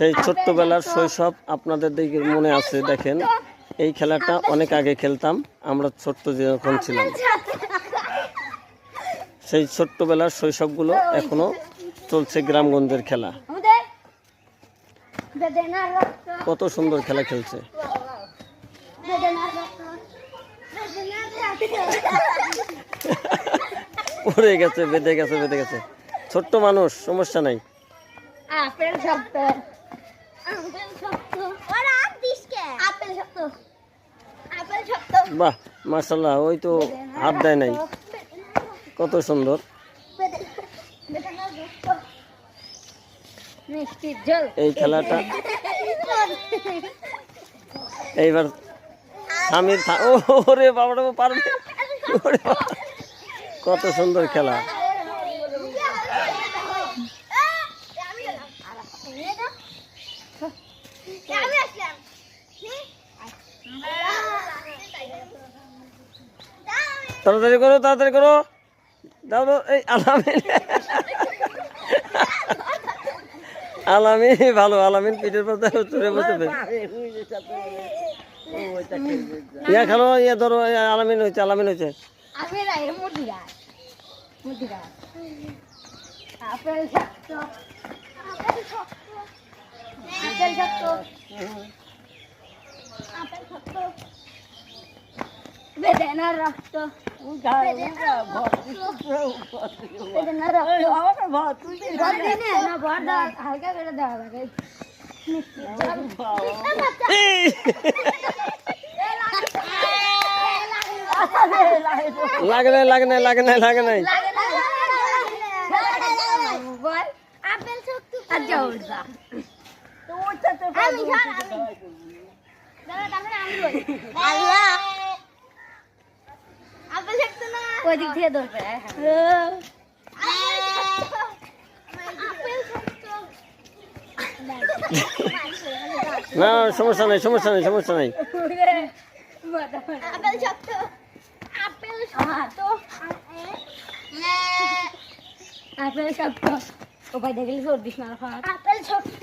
সেই ছোট্টবেলার শৈশব আপনাদের দিকে মনে আছে, দেখেন। এই খেলাটা অনেক আগে খেলতাম, আমরা ছোট্ট যখন ছিলাম। সেই ছোট্টবেলার শৈশবগুলো এখনও চলছে গ্রামগঞ্জের খেলা। কত সুন্দর খেলা খেলছে। পড়ে গেছে, বেঁধে গেছে বেঁধে গেছে। ছোট্ট মানুষ, সমস্যা নাই। আপেল বাহ মার্শাল্লাহ ওই তো হাত দেয় নাই। কত সুন্দর। এই খেলাটা। এইবার স্বামীর ও, ওরে বাবাটা পারবে। কত সুন্দর খেলা আমি আসলাম তাড়াতাড়ি করো তাড়াতাড়ি করো। দাও এই আলামিন। আলামিন, ভালো, আলামিন পিঠের পাতা চড়ে বসে। ইয়া খেলো, ইয়া ধরো আলামিন হয়েছে আলামিন হয়েছে। বেদনার রক্ত। হালকা করে দেওয়া লাগে লাগে নাই লাগে নাই লাগে নাই লাগে দাদা তারপরে আমি বলি আল্লাহ আপেল শক্ত না ওই দিক থেকে ধরবে না সমস্যা নাই সমস্যা নাই সমস্যা নাই। আপেল শক্ত। ভাই দেখলি সর্দিস না আপেল শক্ত।